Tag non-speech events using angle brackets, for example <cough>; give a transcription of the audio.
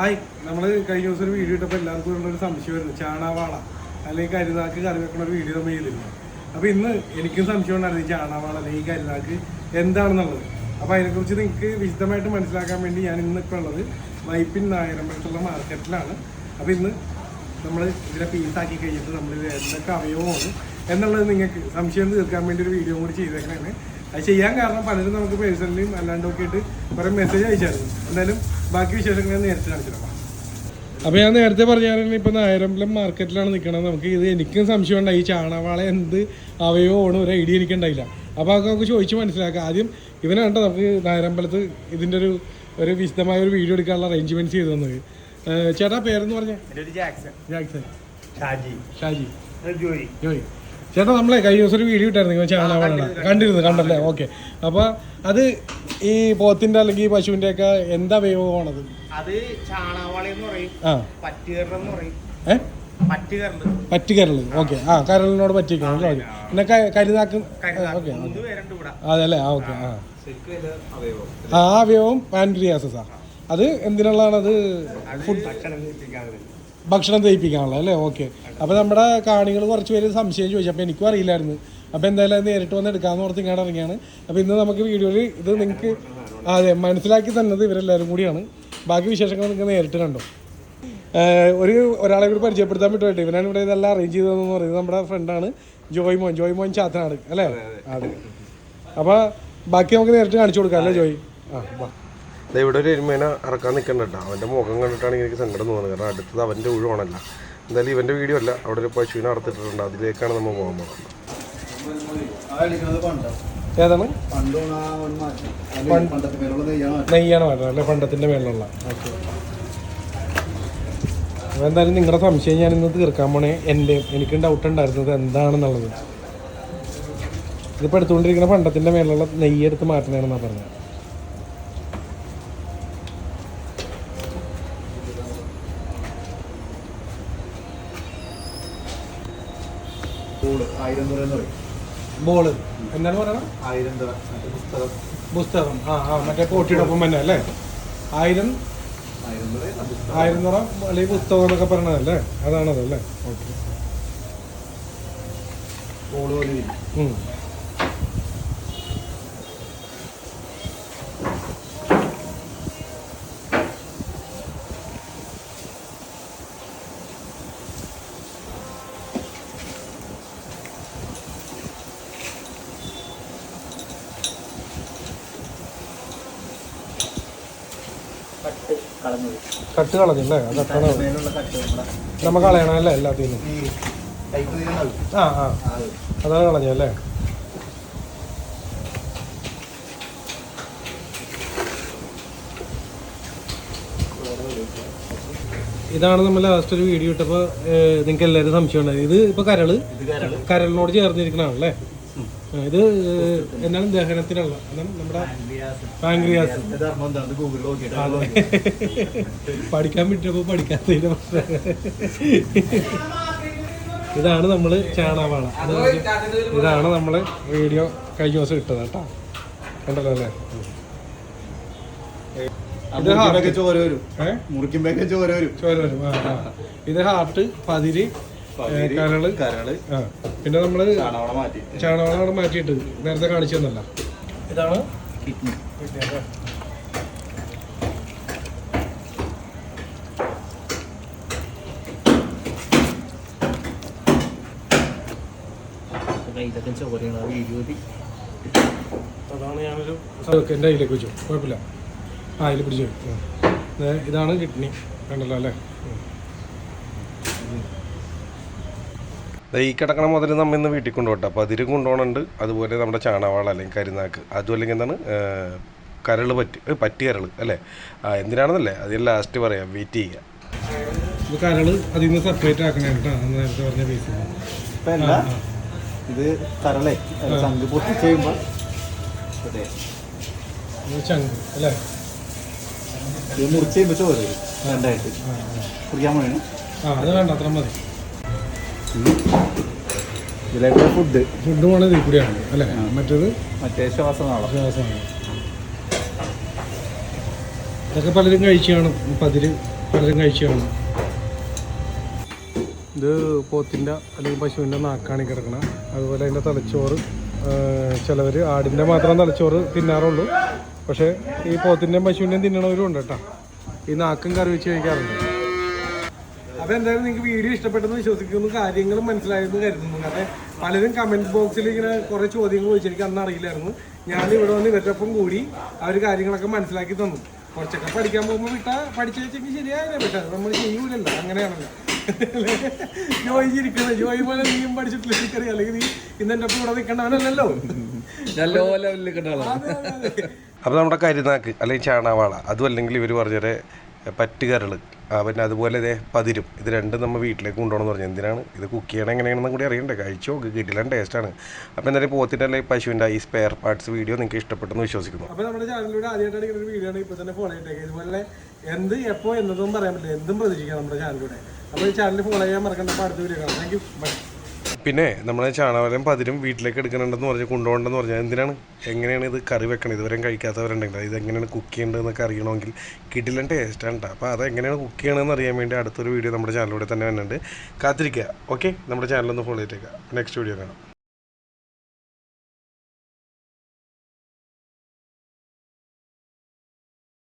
Hi നമ്മൾ കഴിഞ്ഞ ദിവസം ഒരു വീഡിയോ ഇട്ടപ്പോൾ എല്ലാവർക്കും ഒരു സംശയമായിരുന്നു ചാണാവാള അല്ലെങ്കിൽ കരുതാക്ക് കറി വെക്കണ ഒരു വീഡിയോ നമ്മൾ ചെയ്തിരുന്നു. അപ്പോൾ ഇന്ന് എനിക്കും സംശയം ഉണ്ടായിരുന്നു ഈ ചാണാവാള അല്ലെങ്കിൽ ഈ കരുനാക്ക് എന്താണെന്നുള്ളത്. അപ്പോൾ അതിനെക്കുറിച്ച് നിങ്ങൾക്ക് വിശദമായിട്ട് മനസ്സിലാക്കാൻ വേണ്ടി ഞാൻ ഇന്ന് ഇപ്പോൾ ഉള്ളത് വൈപ്പിൻ നായരമ്പലത്തുള്ള മാർക്കറ്റിലാണ്. അപ്പോൾ ഇന്ന് നമ്മൾ ഇതിനെ പീസാക്കി കഴിഞ്ഞിട്ട് നമ്മൾ എന്തൊക്കെ അവയവമാണ് എന്നുള്ളത് നിങ്ങൾക്ക് സംശയം തീർക്കാൻ വേണ്ടി ഒരു വീഡിയോ കൂടി ചെയ്തേക്കണേ അത് ചെയ്യാൻ കാരണം പലരും നമുക്ക് പേഴ്സണലിയും അല്ലാണ്ടൊക്കെ ആയിട്ട് കുറേ മെസ്സേജ് അയച്ചായിരുന്നു. എന്തായാലും ബാക്കി വിശേഷങ്ങൾ ഞാൻ നേരത്തെ കാണിച്ചിടാം അപ്പോൾ ഞാൻ നേരത്തെ പറഞ്ഞായിരുന്നു ഇപ്പം നായരമ്പലം മാർക്കറ്റിലാണ് നിൽക്കണത് നമുക്ക് ഇത് എനിക്കും സംശയം ഉണ്ടായി. ഈ ചാണവാള എന്ത് അവയോ ഓണോ ഒരു ഐഡിയ എനിക്കുണ്ടായില്ല അപ്പോൾ അതൊക്കെ നമുക്ക് ചോദിച്ച് മനസ്സിലാക്കാം. ആദ്യം ഇവനെ കണ്ടോ നമുക്ക് നായരമ്പലത്ത് ഇതിന്റെ ഒരു ഒരു വിശദമായ ഒരു വീഡിയോ എടുക്കാനുള്ള അറേഞ്ച്മെന്റ്സ് ചെയ്തു തന്നത്. ചേട്ടാ പേരെന്ന് പറഞ്ഞേ? ജാക്സൺ. ജാക്സൺ. ഷാജി. ഷാജി. ജോയി ജോയ് ചേട്ടാ നമ്മളെ കഴിഞ്ഞ ദിവസം ഒരു വീഡിയോ ഇട്ടായിരുന്നു നിങ്ങൾ ചാണകവാള കണ്ടിരുന്നു കണ്ടല്ലേ? ഓക്കെ അപ്പോൾ അത് ഈ പോത്തിന്റെ അല്ലെങ്കിൽ ഈ പശുവിന്റെ ഒക്കെ എന്താ അവയവമാണത് അത് ചാണാവാളി എന്ന് പറയും ആ. പറയും. ഏ? പറ്റുകരൽ പറ്റി ഓക്കെ ആ കരളിനോട് പറ്റിക്കണം അല്ലേ ഓക്കെ പിന്നെ ക- കരുനാക്ക് ഓക്കെ അതല്ലേ? ആ ഓക്കെ ആ. ആ. അവയവം. പാൻക്രിയാസസാ അത് എന്തിനുള്ളതാണത് അത്? ഫുഡ് ഭക്ഷണം തയ്പ്പിക്കാനുള്ള അല്ലേ? ഓക്കെ. അപ്പോൾ നമ്മുടെ കാണികൾ കുറച്ച് പേര് സംശയം ചോദിച്ചു. അപ്പോൾ എനിക്കും അറിയില്ലായിരുന്നു. അപ്പോൾ എന്തായാലും നേരിട്ട് വന്ന് എടുക്കാമെന്ന് ഓർത്ത് ഇങ്ങോട്ട് ഇറങ്ങിയാണ്. അപ്പോൾ ഇന്ന് നമുക്ക് വീഡിയോയിൽ ഇത് നിങ്ങൾക്ക് അതെ മനസ്സിലാക്കി തന്നത് ഇവരെല്ലാവരും കൂടിയാണ്. ബാക്കി വിശേഷങ്ങൾ നിങ്ങൾക്ക് നേരിട്ട് കണ്ടു? ഒരു ഒരാളെ കൂടി പരിചയപ്പെടുത്താൻ പറ്റുമായിട്ട്. ഇവനാണ് ഇവിടെ ഇതെല്ലാം അറേഞ്ച് ചെയ്തതെന്ന് പറയുന്നത് നമ്മുടെ ഫ്രണ്ടാണ് ജോയ് മോൻ ജോയ് മോൻ ചാത്തനാട് അല്ലേ? അതെ അപ്പോൾ ബാക്കി നമുക്ക് നേരിട്ട് കാണിച്ചു കൊടുക്കാം അല്ലേ ജോയ്? ആ ഇവിടെ ഒരു എരുമേനെ ഇറക്കാൻ നിൽക്കണ്ട കേട്ടോ അവന്റെ മുഖം കണ്ടിട്ടാണ് എനിക്ക് സങ്കടം തോന്നുന്നത്. കാരണം അടുത്തത് അവന്റെ ഉഴുവാണല്ല എന്തായാലും ഇവന്റെ വീഡിയോ അല്ല. അവിടെ ഒരു പശുവിനെ അറുത്തിട്ടുണ്ട് അതിലേക്കാണ് നമ്മൾ പോകാൻ പോകുന്നത്. ഏതാണ്? നെയ്യാണ് നെയ്യാണ് അല്ലെ? പണ്ടത്തിന്റെ മേളിലുള്ള. ഓക്കെ അപ്പോൾ എന്തായാലും നിങ്ങളുടെ സംശയം ഞാൻ ഇന്ന് തീർക്കാൻ പോണേ. എന്റെ എനിക്ക് ഡൗട്ട് ഉണ്ടായിരുന്നത് എന്താണെന്നുള്ളത്. ഇതിപ്പോൾ എടുത്തുകൊണ്ടിരിക്കുന്ന പണ്ടത്തിന്റെ മേളിലുള്ള നെയ്യ് എടുത്ത് പറഞ്ഞത്. കൂട് ആയിരം തുറ എന്ന് പറയും. ബോൾ. എന്താണ് പറയണം ആയിരം തുറ പുസ്തകം. പുസ്തകം. ആ ആ മറ്റേ കോട്ടിയുടെ ഒപ്പം തന്നെ അല്ലേ? ആയിരം? ആയിരം തുറ അല്ലെങ്കിൽ പുസ്തകം. എന്നൊക്കെ പറയണതല്ലേ അതാണതല്ലേ ഓക്കെ. കൂട് പോലെ കളഞ്ഞത് കട്ട് കളഞ്ഞല്ലേ അതൊക്കെ മേലുള്ള കട്ട് നമ്മുടെ നമുക്ക് കളയണം അല്ലേ എല്ലാത്തിനും? ഈ ആ ആ. അത് അതാണ് കളഞ്ഞല്ലേ ഇതാണ് നമ്മൾ ലാസ്റ്റ് ഒരു വീഡിയോ ഇട്ടപ്പോൾ നിങ്ങൾക്ക് എല്ലാവരും സംശയം ഉണ്ടായി ഇത് ഇപ്പോൾ കരൾ? ഇത് കരൾ. കരളിനോട് ചേർന്നിരിക്കണതാണല്ലേ? ഇത് എന്നാലും ദഹനത്തിനുള്ള നമ്മുടെ പാങ്ക്രിയാസ് <laughs> പഠിക്കാൻ പറ്റിയപ്പോ പഠിക്കാത്തതിന്റെ പ്രശ്നം ഇതാണ് നമ്മൾ ചാണാവാള. ഇത് ഇതാണ് നമ്മൾ വീഡിയോ കഴിഞ്ഞ ദിവസം ഇട്ടത് കേട്ടോ. കണ്ടല്ലോ അല്ലേ? ചോര വരും. ചോര വരും. ആ. ഇത് ഹാർട്ട് പതിര് കരൾ. കരൾ. പിന്നെ നമ്മൾ ചാണകം മാറ്റി. ചാണകവാള അവിടെ മാറ്റിയിട്ട് നേരത്തെ കാണിച്ചു തന്നല്ല ഇതാണ് കിഡ്നി. ഇതൊക്കെ ചോരയാണ് വീഡിയോ അതാണ് ഞാനൊരു എന്റെ കയ്യിലേക്ക് വെച്ചു. കുഴപ്പമില്ല. ആ അതിൽ പിടിച്ചു ഇതാണ് കിഡ്നി. കണ്ടല്ലോ അല്ലേ ഉം. ദേ ഈ കിടക്കണ മുതൽ നമ്മൾ ഇന്ന് വീട്ടിൽ കൊണ്ടുപോട്ടെ. അപ്പോൾ അതിരും കൊണ്ടുപോകണുണ്ട്. അതുപോലെ നമ്മുടെ ചാണവാള അല്ലെങ്കിൽ കരിനാക്ക്. അതും അല്ലെങ്കിൽ എന്താണ് കരൾ കരൾ പറ്റി പറ്റി കരൾ അല്ലേ? ആ എന്തിനാണെന്നല്ലേ? അതിൽ ലാസ്റ്റ് പറയാം. വെയിറ്റ് ചെയ്യുക ഇത് കരൾ അതിൽ നിന്ന് സെപ്പറേറ്റ് ആക്കണേ നേരത്തെ പറഞ്ഞ പീസ് ഇപ്പൊ അല്ല ഇത് കരളെ അതെ. ചങ്ക് അല്ലേ? ഇത് മുറിച്ച് ചോര രണ്ടായിട്ട്. കുടിക്കാൻ വേണം ആ അത് വേണ്ട അത്ര മതി. ഇതിലേക്ക് ഫുഡ് ഫുഡ് വേണത് ഇതിൽ കൂടിയാണ് അല്ലേ? മറ്റേത്? മറ്റേ ശ്വാസനാളം. ശ്വാസമാണ് ഇതൊക്കെ പലരും കഴിച്ചാണ് പതിര് പലരും കഴിച്ചാണ് ഇത് പോത്തിന്റെ അല്ലെങ്കിൽ പശുവിന്റെ നാക്കാണ് കിടക്കണ കിടക്കണം. അതുപോലെ അതിന്റെ തലച്ചോറ് ചിലവർ ആടിന്റെ മാത്രം തലച്ചോറ് തിന്നാറുള്ളൂ. പക്ഷേ ഈ പോത്തിന്റെയും പശുവിന്റെയും തിന്നണവരും ഉണ്ട് കേട്ടോ. ഈ നാക്കും കറി വെച്ച് കഴിക്കാറുണ്ട്. അപ്പോൾ എന്തായാലും നിങ്ങൾക്ക് വീഡിയോ ഇഷ്ടപ്പെട്ടെന്ന് വിശ്വസിക്കുന്നു. കാര്യങ്ങളും മനസ്സിലായെന്ന് കരുതുന്നു. കാരണം പലരും കമന്റ് ബോക്സിൽ ഇങ്ങനെ കുറെ ചോദ്യങ്ങൾ ചോദിച്ചെനിക്ക് അന്ന് അറിയില്ലായിരുന്നു. ഞാൻ ഇവിടെ വന്ന് ഇവരുടെ ഒപ്പം കൂടി അവർ കാര്യങ്ങളൊക്കെ മനസ്സിലാക്കി തന്നു. കുറച്ചൊക്കെ പഠിക്കാൻ പോകുമ്പോൾ വിട്ടാ പഠിച്ചു വെച്ചെങ്കിൽ ശരിയായ പക്ഷേ നമ്മൾ ചെയ്യൂലല്ലോ. അങ്ങനെയാണല്ലോ. <laughs> ജോയി ജോയി പോലെ നീയും പഠിച്ചിട്ടില്ല എനിക്കറിയാം. അല്ലെങ്കിൽ നീ ഇന്ന് എന്റെ ഒപ്പം ഇവിടെ നിൽക്കേണ്ടവനല്ലല്ലോ <laughs> അതെ, അതെ, അതെ. അപ്പോൾ നമ്മുടെ കരുനാക്ക് അല്ലെങ്കിൽ ചാണാവാള അതും അല്ലെങ്കിൽ ഇവർ പറഞ്ഞൊരു പറ്റുകരൾ പിന്നെ അതുപോലെ ഇതേ പതിരും. ഇത് രണ്ടും നമ്മൾ വീട്ടിലേക്ക് കൊണ്ടുപോകണം എന്ന് പറഞ്ഞു. എന്തിനാണ്? ഇത് കുക്ക് ചെയ്യണം എങ്ങനെയാണെന്നും കൂടി അറിയണ്ടേ? കഴിച്ചോ? കിട്ടില്ല. ടേസ്റ്റാണ് അപ്പോൾ എന്തായാലും പോത്തിന്റെ അല്ലെങ്കിൽ പശുവിന്റെ ഈ സ്പെയർ പാർട്സ് വീഡിയോ നിങ്ങൾക്ക് ഇഷ്ടപ്പെട്ടെന്ന് വിശ്വസിക്കുന്നു. അപ്പോൾ നമ്മുടെ ചാനലിലൂടെ ആദ്യമായിട്ടാണ് ഒരു വീഡിയോ ആണ് ഇപ്പോൾ തന്നെ ഫോളോ ചെയ്തേക്കുക ഇതുപോലെ എന്ത് എപ്പോൾ എന്നതും പറയാൻ പറ്റില്ല. എന്തും പ്രതീക്ഷിക്കാം നമ്മുടെ ചാനലിലൂടെ. അപ്പോൾ ഈ ചാനൽ ഫോളോ ചെയ്യാൻ മറക്കണ്ട. അപ്പോൾ അടുത്ത വീഡിയോ കാണാം. താങ്ക് യു ബൈ പിന്നെ നമ്മൾ ചാണകം പതിരും വീട്ടിലേക്ക് എടുക്കണമെന്ന് പറഞ്ഞ് കൊണ്ടുപോകണ്ടെന്ന് പറഞ്ഞാൽ എന്തിനാണ്? എങ്ങനെയാണ് ഇത് കറി വെക്കണത്? ഇതുവരെയും കഴിക്കാത്തവരുണ്ടെങ്കിൽ ഇത് എങ്ങനെയാണ് കുക്ക് ചെയ്യേണ്ടതെന്നൊക്കെ അറിയണമെങ്കിൽ കിടിലൻ ടേസ്റ്റാണ് കേട്ടോ അപ്പോൾ അത് എങ്ങനെയാണ് കുക്ക് ചെയ്യണമെന്ന് അറിയാൻ വേണ്ടി അടുത്തൊരു വീഡിയോ നമ്മുടെ ചാനലിലൂടെ തന്നെ വരുന്നുണ്ട് കാത്തിരിക്കുക. ഓക്കെ നമ്മുടെ ചാനലൊന്ന് ഫോളോ ചെയ്തേക്കുക. നെക്സ്റ്റ് വീഡിയോ കാണാം.